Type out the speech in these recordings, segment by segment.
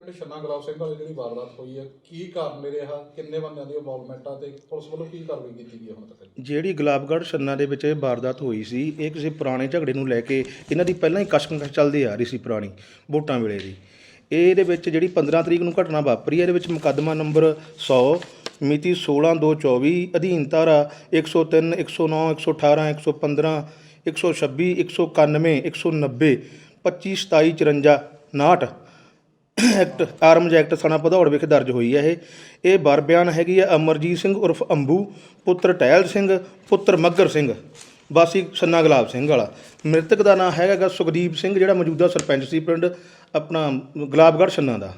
ਜਿਹੜੇ ਛੰਨਾ ਗੁਲਾਬ ਸਿੰਘ ਵਾਲੀ ਜਿਹੜੀ ਵਾਰਦਾਤ ਹੋਈ ਹੈ, ਕੀ ਕਾਰਨ ਰਿਹਾ ਕਿੰਨੇ ਬੰਦਿਆਂ ਦੀ ਇਨਵੋਲਵਮੈਂਟ ਆ ਤੇ ਪੁਲਿਸ ਵੱਲੋਂ ਕੀ ਕਾਰਵਾਈ ਕੀਤੀ ਗਈ ਹੈ ਹੁਣ ਤੱਕ? ਜਿਹੜੀ ਗੁਲਾਬਗੜ੍ਹ ਛੰਨਾ ਦੇ ਵਿੱਚ ਇਹ ਵਾਰਦਾਤ ਹੋਈ ਸੀ, ਇਹ ਕਿਸੇ ਪੁਰਾਣੇ ਝਗੜੇ ਨੂੰ ਲੈ ਕੇ ਇਹਨਾਂ ਦੀ ਪਹਿਲਾਂ ਹੀ ਕਸ਼ਮਕਸ਼ ਚੱਲਦੀ ਆ ਰਹੀ ਸੀ ਪੁਰਾਣੀ, ਵੋਟਾਂ ਵੇਲੇ ਦੀ। ਇਹਦੇ ਵਿੱਚ ਜਿਹੜੀ 15 ਤਰੀਕ ਨੂੰ ਘਟਨਾ ਵਾਪਰੀ ਹੈ ਇਹਦੇ ਵਿੱਚ ਮੁਕੱਦਮਾ ਨੰਬਰ 100 ਮਿਤੀ 16/2/24 ਅਧੀਨ ਧਾਰਾ 103 109 118 115 126 191 190 25 27 54 59 ਐਕਟ ਆਰਮਜ਼ ਐਕਟ ਸਣਾ ਭਦੌੜ ਵਿਖੇ ਦਰਜ ਹੋਈ ਹੈ ਇਹ। ਇਹ ਬਰ ਬਿਆਨ ਹੈਗੀ ਹੈ ਅਮਰਜੀਤ ਸਿੰਘ ਉਰਫ ਅੰਬੂ ਪੁੱਤਰ ਟਹਿਲ ਸਿੰਘ ਪੁੱਤਰ ਮੱਗਰ ਸਿੰਘ ਵਾਸੀ ਛੰਨਾ ਗੁਲਾਬ ਸਿੰਘ ਵਾਲਾ। ਮ੍ਰਿਤਕ ਦਾ ਨਾਮ ਹੈਗਾ ਸੁਖਦੀਪ ਸਿੰਘ ਜਿਹੜਾ ਮੌਜੂਦਾ ਸਰਪੰਚ ਸੀ ਪਿੰਡ ਆਪਣਾ ਗੁਲਾਬਗੜ੍ਹ ਛੰਨਾ ਦਾ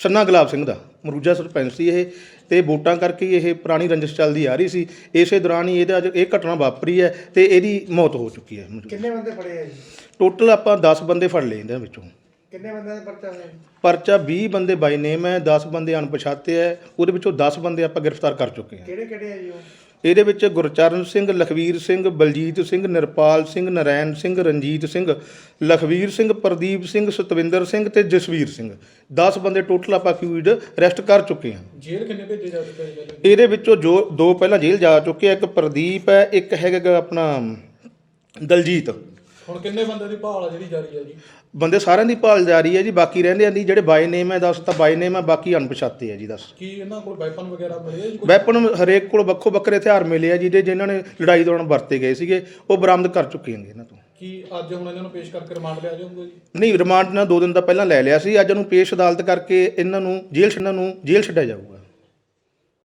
ਛੰਨਾ ਗੁਲਾਬ ਸਿੰਘ ਦਾ ਮੌਜੂਦਾ ਸਰਪੰਚ ਸੀ ਇਹ। ਤੇ ਵੋਟਾਂ ਕਰਕੇ ਇਹ ਪੁਰਾਣੀ ਰੰਜਿਸ਼ ਚੱਲਦੀ ਆ ਰਹੀ ਸੀ। ਇਸੇ ਦੌਰਾਨ ਹੀ ਇਹਦਾ ਅੱਜ ਇਹ ਘਟਨਾ ਵਾਪਰੀ ਹੈ ਤੇ ਇਹਦੀ ਮੌਤ ਹੋ ਚੁੱਕੀ ਹੈ। ਕਿੰਨੇ ਬੰਦੇ ਫੜੇ ਆ ਜੀ? ਟੋਟਲ ਆਪਾਂ 10 ਬੰਦੇ ਫੜ ਲਏ ਇਹਨਾਂ ਵਿੱਚੋਂ। ਕਿੰਨੇ ਬੰਦਿਆਂ ਦਾ ਪਰਚਾ ਹੋਇਆ? ਪਰਚਾ 20 ਬੰਦੇ ਬਾਈ ਨੇਮ ਹੈ 10 ਬੰਦੇ ਅਣਪਛਾਤੇ ਹੈ ਉਹਦੇ ਵਿੱਚੋਂ 10 ਬੰਦੇ ਆਪਾਂ ਗ੍ਰਿਫਤਾਰ ਕਰ ਚੁੱਕੇ ਹਾਂ। ਕਿਹੜੇ ਕਿਹੜੇ ਆ ਜੀ ਉਹ? ਇਹਦੇ ਵਿੱਚ ਗੁਰਚਰਨ ਸਿੰਘ ਲਖਵੀਰ ਸਿੰਘ ਬਲਜੀਤ ਸਿੰਘ ਨਿਰਪਾਲ ਸਿੰਘ ਨਰੈਣ ਸਿੰਘ ਰਣਜੀਤ ਸਿੰਘ ਲਖਵੀਰ ਸਿੰਘ ਪ੍ਰਦੀਪ ਸਿੰਘ ਸਤਵਿੰਦਰ ਸਿੰਘ ਤੇ ਜਸਵੀਰ ਸਿੰਘ। 10 ਬੰਦੇ ਟੋਟਲ ਆਪਾਂ ਕਿਊਡ ਅਰੈਸਟ ਕਰ ਚੁੱਕੇ ਹਾਂ। ਜੇਲ੍ਹ ਕਿੰਨੇ ਭੇਜੇ ਜਾ ਚੁੱਕੇ ਨੇ ਇਹਦੇ ਵਿੱਚੋਂ ਜੋ ਦੋ ਪਹਿਲਾਂ ਜੇਲ੍ਹ ਜਾ ਚੁੱਕੇ ਆ ਇੱਕ ਪ੍ਰਦੀਪ ਹੈ ਇੱਕ ਹੈਗਾ ਗਾ ਆਪਣਾ ਦਲਜੀਤ। ਹੁਣ ਕਿੰਨੇ ਬੰਦੇ ਦੀ ਭਾਲ ਆ ਜਿਹੜੀ ਜਾਰੀ ਹੈ ਜੀ? ਬੰਦੇ ਸਾਰਿਆਂ ਦੀ ਭਾਲ ਜਾਰੀ ਹੈ ਜੀ ਬਾਕੀ ਰਹਿੰਦੇ ਆਂ ਦੀ ਜਿਹੜੇ ਬਾਈ ਨੇਮ ਹੈ 10 ਤਾਂ ਬਾਈ ਨੇਮ ਹੈ ਬਾਕੀ ਅਣਪਛਾਤੇ ਹੈ ਜੀ 10 ਕੀ ਇਹਨਾਂ ਕੋਲ ਵੈਪਨ ਵਗੈਰਾ ਮਿਲੇ ਆ ਜੀ ਕੋਈ ਵੈਪਨ ਹਰੇਕ ਕੋਲ ਵੱਖੋ ਵੱਖਰੇ ਹਥਿਆਰ ਮਿਲੇ ਆ ਜਿਹਦੇ ਜਿਨ੍ਹਾਂ ਨੇ ਲੜਾਈ ਦੌਰਾਨ ਵਰਤੇ ਗਏ ਸੀਗੇ ਉਹ ਬਰਾਮਦ ਕਰ ਚੁੱਕੇ ਹੈਗੇ ਇਹਨਾਂ ਤੋਂ। ਕੀ ਅੱਜ ਹੁਣ ਇਹਨਾਂ ਨੂੰ ਪੇਸ਼ ਕਰਕੇ ਰਿਮਾਂਡ ਲਿਆ ਜਾਊਗਾ ਜੀ? ਨਹੀਂ ਰਿਮਾਂਡ ਨਾਲ 2 ਦਿਨ ਦਾ ਪਹਿਲਾਂ ਲੈ ਲਿਆ ਸੀ ਅੱਜ ਉਹਨੂੰ ਪੇਸ਼ ਅਦਾਲਤ ਕਰਕੇ ਇਹਨਾਂ ਨੂੰ ਜੇਲ੍ਹ ਛੱਡਣ ਨੂੰ ਜੇਲ੍ਹ ਛੱਡਿਆ ਜਾਊਗਾ।